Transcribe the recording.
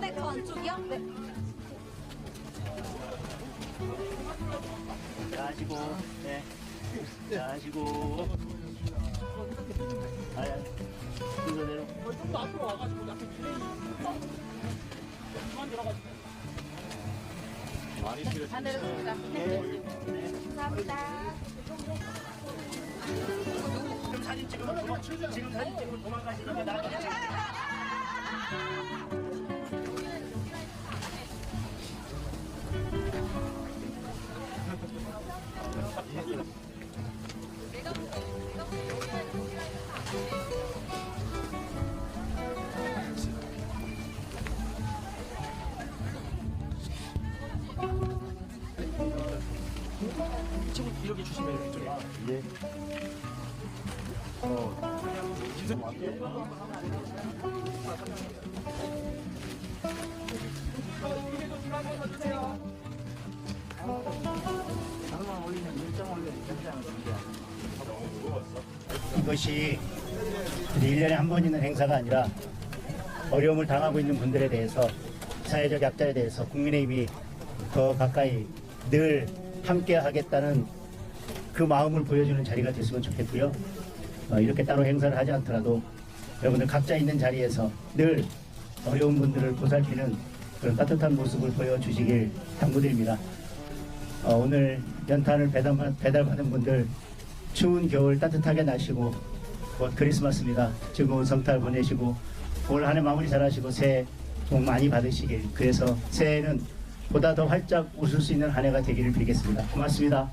네, 저 안쪽이요? 네. 자, 하시고, 네. 자, 하시고. 다 내렸습니다. 네. 감사합니다. 지금 사진 찍으면 도망, 지금 사진 찍으면 도망가시는 게 나을 것 같아요. 이쪽으로 이렇게 주시면 이쪽에. 예. 이것이 1년에 한 번 있는 행사가 아니라 어려움을 당하고 있는 분들에 대해서 사회적 약자에 대해서 국민의힘이 더 가까이 늘 함께 하겠다는 그 마음을 보여주는 자리가 됐으면 좋겠고요. 어, 이렇게 따로 행사를 하지 않더라도 여러분들 각자 있는 자리에서 늘 어려운 분들을 보살피는 그런 따뜻한 모습을 보여주시길 당부드립니다. 어, 오늘 연탄을 배달, 배달받은 분들 추운 겨울 따뜻하게 나시고 곧 크리스마스입니다. 즐거운 성탄 보내시고 올 한 해 마무리 잘하시고 새해 복 많이 받으시길 그래서 새해는 보다 더 활짝 웃을 수 있는 한 해가 되기를 빌겠습니다. 고맙습니다.